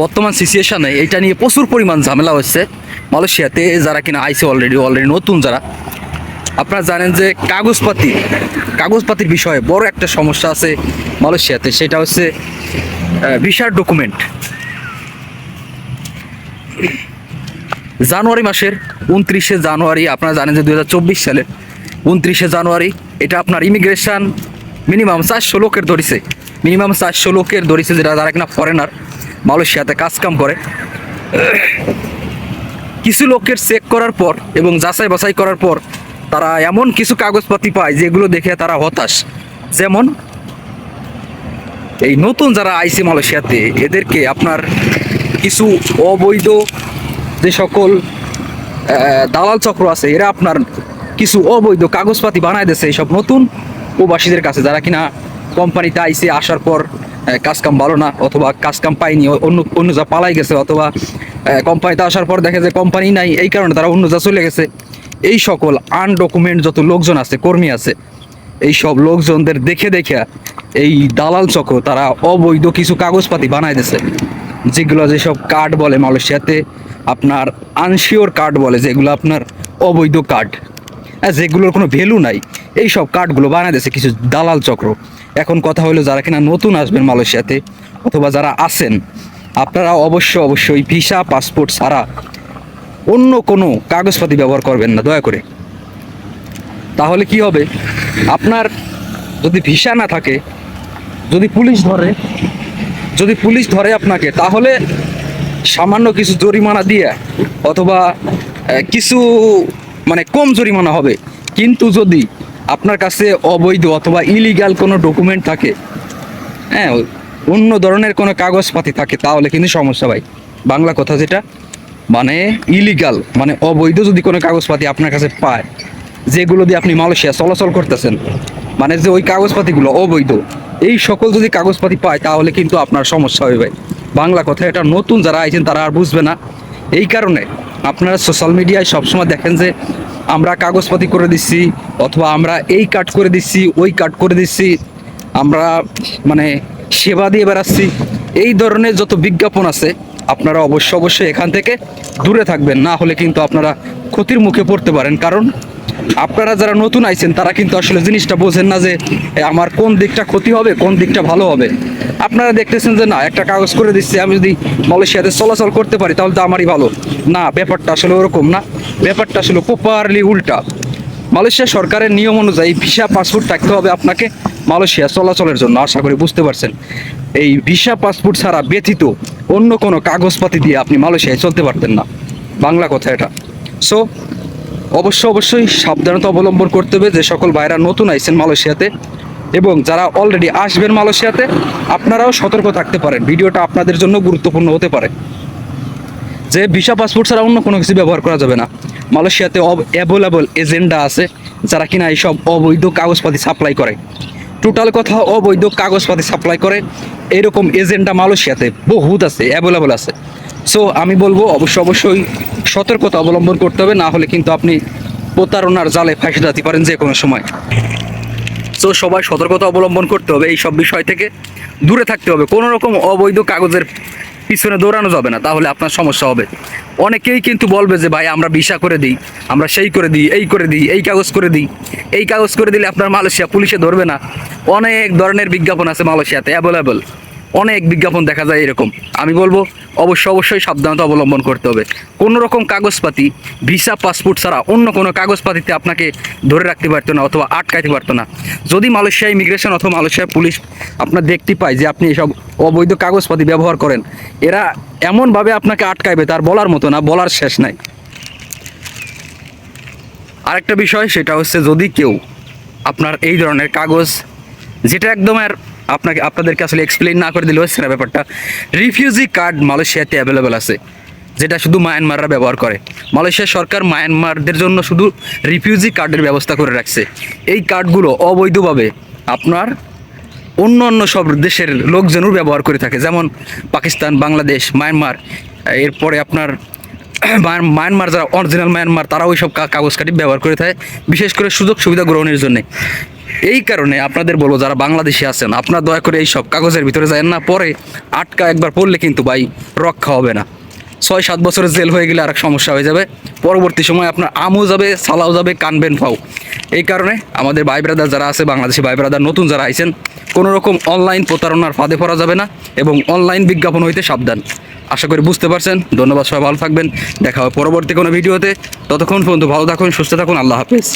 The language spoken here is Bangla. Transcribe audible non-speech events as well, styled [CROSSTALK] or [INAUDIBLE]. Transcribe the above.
বর্তমান সিচুয়েশনে এটা নিয়ে প্রচুর পরিমাণ ঝামেলা হচ্ছে মালয়েশিয়াতে, যারা কিনা আইসে অলরেডি অলরেডি নতুন যারা। আপনারা জানেন যে কাগজপাতি, কাগজপাতির বিষয়ে বড় একটা সমস্যা আছে মালয়েশিয়াতে, সেটা হচ্ছে ভিসার ডকুমেন্ট জানুয়ারি মাসের উনত্রিশে জানুয়ারি, আপনারা জানেন যে দু সালের উনত্রিশে জানুয়ারি, এটা আপনার ইমিগ্রেশন মিনিমাম চারশো লোকের ধরিছে। মিনিমাম চারশো লোকের ধরিছে, যেটা যারা কিনা ফরেনার মালয়েশিয়াতে কাজ কাম করে। কিছু লোকের চেক করার পর এবং যাচাই বাছাই করার পর তারা এমন কিছু কাগজপাতি পায় যেগুলো দেখে তারা হতাশ। যেমন, এই নতুন যারা আইসি মালয়েশিয়াতে, এদেরকে আপনার কিছু অবৈধ যে সকল দালাল চক্র আছে, এরা আপনার কিছু অবৈধ কাগজপাতি বানায় দিয়েছে এইসব নতুন প্রবাসীদের কাছে যারা কিনা কোম্পানিতে আইসি আসার পর আহ, কাজকাম ভালো না অথবা কাজকাম পায়নি অন্য অন্য যা পালাই গেছে অথবা কোম্পানিতে আসার পর দেখে যে কোম্পানি নাই এই কারণে তারা অন্য যা চলে গেছে। এই সকল আনডকুমেন্ট যত লোকজন আছে কর্মী আছে এই সব লোকজনদের দেখে দেখে এই দালাল চক্র তারা অবৈধ কিছু কাগজপাতি বানায় দিছে যেগুলো যেসব কার্ড বলে মালয়েশিয়াতে আপনার আনশিওর কার্ড বলে যেগুলো আপনার অবৈধ কার্ড যেগুলোর কোনো ভ্যালু নাই। এই সব কার্ডগুলো বানায় কিছু দালাল চক্র। এখন কথা হলো যারা কিনা নতুন আসবেন মালয়েশিয়াতে অথবা যারা আছেন, আপনারা অবশ্য অবশ্যই ভিসা, পাসপোর্ট ছাড়া অন্য কোনো কাগজপাতি ব্যবহার করবেন না, দয়া করে। তাহলে কি হবে? আপনার যদি ভিসা না থাকে, যদি পুলিশ ধরে, যদি পুলিশ ধরে আপনাকে, তাহলে সামান্য কিছু জরিমানা দিয়ে অথবা কিছু মানে কম জরিমানা হবে। কিন্তু যদি আপনার কাছে অবৈধ অথবা ইলিগাল কোনো ডকুমেন্ট থাকে হ্যাঁ অন্য ধরনের কোনো কাগজপাতি থাকে, তাহলে কিন্তু সমস্যা ভাই। বাংলা কথা যেটা মানে ইলিগাল মানে অবৈধ যদি কোনো কাগজপাতি আপনার কাছে পায়, যেগুলো দিয়ে আপনি মালয়েশিয়া চলাচল করতেছেন মানে যে ওই কাগজপাতিগুলো অবৈধ, এই সকল যদি কাগজপাতি পায়, তাহলে কিন্তু আপনার সমস্যা হবে ভাই। বাংলা কথা এটা নতুন, যারা আইছেন তারা আর বুঝবে না। এই কারণে আপনারা সোশ্যাল মিডিয়ায় সবসময় দেখেন যে আমরা কাগজপাতি করে দিচ্ছি, অথবা আমরা এই কাট করে দিচ্ছি, ওই কাট করে দিচ্ছি, আমরা মানে সেবা দিয়ে বেড়াচ্ছি। এই ধরনের যত বিজ্ঞাপন আছে, আপনারা অবশ্য অবশ্যই এখান থেকে দূরে থাকবেন, না হলে কিন্তু আপনারা ক্ষতির মুখে পড়তে পারেন। কারণ আপনারা যারা নতুন আইছেন, তারা কিন্তু আসলে জিনিসটা বোঝেন না যে আমার কোন দিকটা ক্ষতি হবে, কোন দিকটা ভালো হবে। আপনারা দেখতেছেন যে না, একটা কাগজ করে দিচ্ছে, আমি যদি মালয়েশিয়াতে চলাচল করতে পারি, তাহলে তো আমারই ভালো। না, ব্যাপারটা আসলে ওরকম না। ব্যাপারটা আসলে প্রপারলি উল্টা। মালয়েশিয়া সরকারের নিয়ম অনুযায়ী ভিসা পাসপোর্ট থাকতে হবে আপনাকে মালয়েশিয়া চলাচলের জন্য, আশা করি বুঝতে পারছেন। এই ভিসা পাসপোর্ট ছাড়া ব্যতীত অন্য কোনো কাগজপাতি দিয়ে আপনি মালয়েশিয়ায় চলতে পারতেন না। বাংলা কথা এটা। সো অবশ্য অবশ্যই সাবধানতা অবলম্বন করতে হবে যে সকল ভাইরা নতুন আইছেন মালয়েশিয়াতে। এবং যারা অলরেডি আসবেন মালয়েশিয়াতে, আপনারাও সতর্ক থাকতে পারেন। ভিডিওটা আপনাদের জন্য গুরুত্বপূর্ণ হতে পারে। যে ভিসা পাসপোর্ট ছাড়া অন্য কোনো কিছু ব্যবহার করা যাবে না। মালয়েশিয়াতে অ্যাভেলেবল এজেন্ডা আছে, যারা কিনা এইসব অবৈধ কাগজপাতি সাপ্লাই করে। টোটাল কথা, অবৈধ কাগজপাতি সাপ্লাই করে। এরকম এজেন্ডা মালয়েশিয়াতে বহুত আছে অ্যাভেলেবল আছে। সো আমি বলব, অবশ্য অবশ্যই সতর্কতা অবলম্বন করতে হবে, না হলে কিন্তু আপনি প্রতারণার জালে ফাঁসে যেতে পারেন যে কোনো সময়। সো সবাই সতর্কতা অবলম্বন করতে হবে এই সব বিষয় থেকে দূরে থাকতে হবে। কোনো রকম অবৈধ কাগজের পিছনে দৌড়ানো যাবে না, তাহলে আপনার সমস্যা হবে। অনেকেই কিন্তু বলবে যে, ভাই, আমরা ভিসা করে দিই, আমরা সেই করে দিই, এই করে দিই, এই কাগজ করে দিই। এই কাগজ করে দিলে আপনার মালয়েশিয়া পুলিশে ধরবে না। অনেক ধরনের বিজ্ঞাপন আছে মালয়েশিয়াতে অ্যাভেলেবল অনেক বিজ্ঞাপন দেখা যায় এরকম। আমি বলব, অবশ্য অবশ্যই সাবধানতা অবলম্বন করতে হবে। কোনো রকম কাগজপাতি, ভিসা, পাসপোর্ট ছাড়া অন্য কোনো কাগজপাতিতে আপনাকে ধরে রাখতে পারতো না অথবা আটকাইতে পারতো না। যদি মালয়েশিয়া ইমিগ্রেশন অথবা মালয়েশিয়া পুলিশ আপনার দেখতে পায় যে আপনি এসব অবৈধ কাগজপাতি ব্যবহার করেন, এরা এমনভাবে আপনাকে আটকাইবে, তার বলার মতো না, বলার শেষ নাই। আরেকটা বিষয়, সেটা হচ্ছে যদি কেউ আপনার এই ধরনের কাগজ, যেটা একদম আর আপনাকে, আপনাদেরকে আসলে এক্সপ্লেইন না করে দিলে হচ্ছে না ব্যাপারটা। রিফিউজি কার্ড মালয়েশিয়াতে অ্যাভেলেবেল আছে, যেটা শুধু মায়ানমাররা ব্যবহার করে। মালয়েশিয়া সরকার মায়ানমারদের জন্য শুধু রিফিউজি কার্ডের ব্যবস্থা করে রাখছে। এই কার্ডগুলো অবৈধভাবে আপনার অন্য অন্য সব দেশের লোকজনও ব্যবহার করে থাকে। যেমন পাকিস্তান, বাংলাদেশ মায়ানমার এরপরে আপনার [CLEARS THROAT] মায়ানমার যারা অরিজিনাল মায়ানমার তারা ওই সব কাগজ কাটি ব্যবহার করে থাকে। বিশেষ করে সুযোগ সুবিধা গ্রহণের জন্য। এই কারণে আপনাদের বলব, যারা বাংলাদেশে আছেন, আপনার দয়া করে এই সব কাগজের ভিতরে যায় না, পরে আটকা একবার পড়লে কিন্তু ভাই রক্ষা হবে না। ছয় সাত বছরের জেল হয়ে গেলে আর এক সমস্যা হয়ে যাবে। পরবর্তী সময় আপনার আমও যাবে, সালাও যাবে, কানবেন ফাও। এই কারণে আমাদের ভাই ব্রাদার যারা আছে, বাংলাদেশি ভাই ব্রাদার নতুন যারা আইছেন, কোনো রকম অনলাইন প্রতারণার ফাঁদে পড়া যাবে না এবং অনলাইন বিজ্ঞাপন হইতে সাবধান। আশা করি বুঝতে পারছেন। ধন্যবাদ, সবাই ভালো থাকবেন। দেখা হবে পরবর্তী কোনো ভিডিওতে। ততক্ষণ পর্যন্ত ভালো থাকুন, সুস্থ থাকুন। আল্লাহ হাফেজ।